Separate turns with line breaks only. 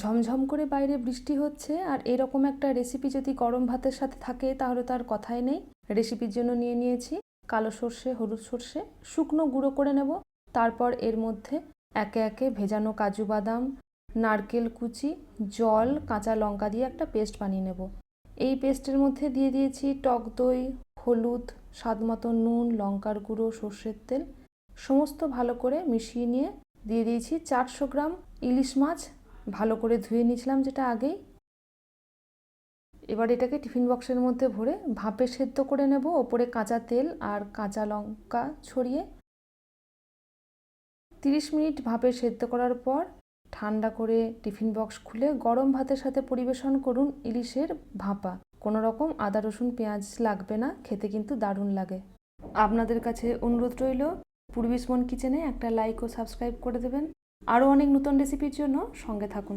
ঝমঝম করে বাইরে বৃষ্টি হচ্ছে আর এরকম একটা রেসিপি যদি গরম ভাতের সাথে থাকে তাহলে তার কথাই নেই। রেসিপির জন্য নিয়ে নিয়েছি কালো সর্ষে, হলুদ সর্ষে, শুকনো গুঁড়ো করে নেব। তারপর এর মধ্যে একে একে ভেজানো কাজু বাদাম, নারকেল কুচি, জল, কাঁচা লঙ্কা দিয়ে একটা পেস্ট বানিয়ে নেব। এই পেস্টের মধ্যে দিয়ে দিয়েছি টক দই, হলুদ, স্বাদ মতো নুন, লঙ্কার গুঁড়ো, সর্ষের তেল। সমস্ত ভালো করে মিশিয়ে নিয়ে দিয়ে দিয়েছি চারশো গ্রাম ইলিশ মাছ ভালো করে ধুয়ে নিয়েছিলাম যেটা আগেই। এবার এটাকে টিফিন বক্সের মধ্যে ভরে ভাপে সেদ্ধ করে নেব, ওপরে কাঁচা তেল আর কাঁচা লঙ্কা ছড়িয়ে। তিরিশ মিনিট ভাপে সেদ্ধ করার পর ঠান্ডা করে টিফিন বক্স খুলে গরম ভাতের সাথে পরিবেশন করুন ইলিশের ভাপা। কোনো রকম আদা, রসুন, পেঁয়াজ লাগবে না, খেতে কিন্তু দারুণ লাগে। আপনাদের কাছে অনুরোধ রইল পূর্বিস মন কিচেনে একটা লাইক ও সাবস্ক্রাইব করে দেবেন। আরও অনেক নতুন রেসিপির জন্য সঙ্গে থাকুন।